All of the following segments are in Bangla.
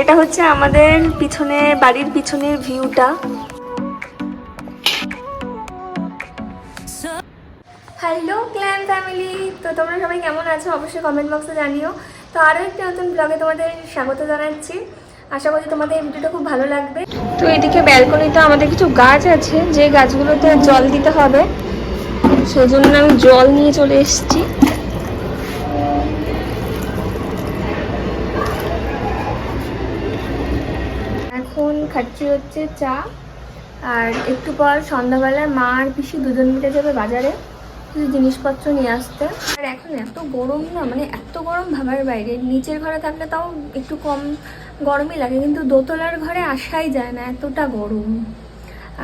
এটা হচ্ছে আমাদের পিছনে, বাড়ির পিছনের ভিউটা হ্যালো ক্ল্যান ফ্যামিলি তো তোমরা সবাই কেমন আছো? অবশ্যই কমেন্ট বক্সে জানিও। তো আরও একটি নতুন ব্লগে তোমাদের স্বাগত জানাচ্ছি। আশা করি তোমাদের এই ভিডিওটা খুব ভালো লাগবে। তো এদিকে ব্যালকনিতে আমাদের কিছু গাছ আছে যে গাছগুলোতে জল দিতে হবে। সেই জন্য আমি জল নিয়ে চলে এসেছি। এখন খাচ্ছি হচ্ছে চা আর একটু পর সন্ধ্যাবেলায় মা আর পিসি দুজন মিলে যাবে বাজারে। কিছু জিনিসপত্র নিয়ে আসতে। আর এখন এত গরম না মানে এত গরম ভাবার বাইরে। নিচের ঘরে থাকলে তাও একটু কম গরমই লাগে কিন্তু দোতলার ঘরে আসাই যায় না এতটা গরম।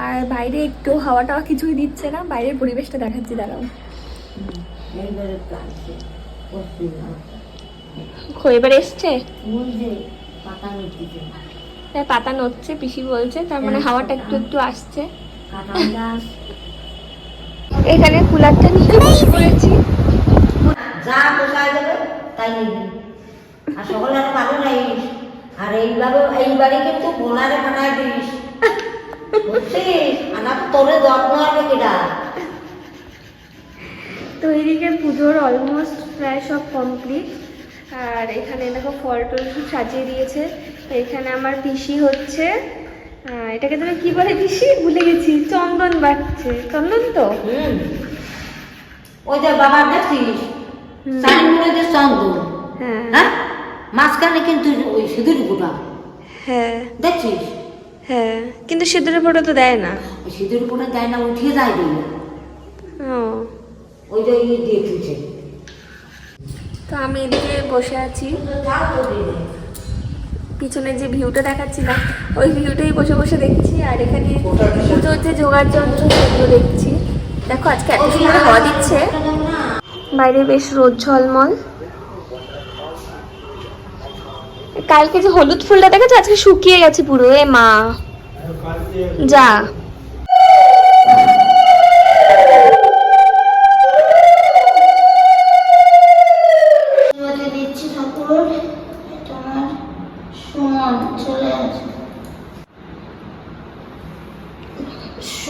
আর বাইরে একটু হাওয়া টাওয়া কিছুই দিচ্ছে না বাইরের পরিবেশটা দেখাচ্ছি দাঁড়াও। এবার এসছে? পাতা হ্যাঁ, পাতা নড়ছে পিসি বলছে তার মানে হাওয়াটা একটু একটু আসছে। এখানে কুলারটা নিয়ে বসে পড়েছি। যা পোষায় দেবে তাই আর সকলে আর ভালো নাই আর এইভাবে এইবারে কিন্তু বোনারে বানায় দিস। বুঝছিস? আমার তোরে যত্ন হবে কিনা? তো এদিকে পুজোর অলমোস্ট প্রায় সব কমপ্লিট আর এখানে দেখো ফল টল সাজিয়ে দিয়েছে। এখানে আমার পিসি হচ্ছে। এটাকে তুমি কি বলে পিসি ভুলে গেছি। চন্দন বাড়ছে চন্দন তো? ওই যে বাবা দেখছিস। চারিমুড়ে যে চন্দন হ্যাঁ। হ্যাঁ মাঝখানে কিন্তু ওই সিঁদুর গুটা হ্যাঁ। দেখছিস? হ্যাঁ। কিন্তু সিঁদুরের ফটো তো দেয় না। সিঁদুর গুটা দেয় না উঠিয়ে দেয় ও। ওই যে ইয়ে দিয়ে তুলছে। তো আমি এদিকে বসে আছি। পিছনে যে ভিউটা দেখাচ্ছিলাম ওই ভিউটাই বসে বসে দেখছি আর এখানে পুজোর যে জোগাড় যন্ত্র সেগুলো দেখছি। দেখো আজকে এত সুন্দর হাওয়া দিচ্ছে। বাইরে বেশ রোদ ঝলমল। কালকে যে হলুদ ফুলটা দেখেছ? আজকে শুকিয়ে গেছে পুরো এ মা। যা।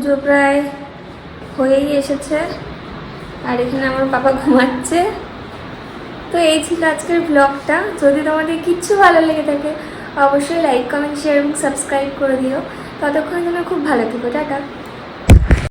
পুজো প্রায় হয়েই এসেছে। আর এখানে আমার বাবা ঘুমাচ্ছে। তো এই ছিল আজকের ব্লগটা যদি তোমাদের কিচ্ছু ভালো লেগে থাকে, অবশ্যই লাইক কমেন্ট শেয়ার এবং সাবস্ক্রাইব করে দিও। ততক্ষণ যেন খুব ভালো থেকো। টাটা।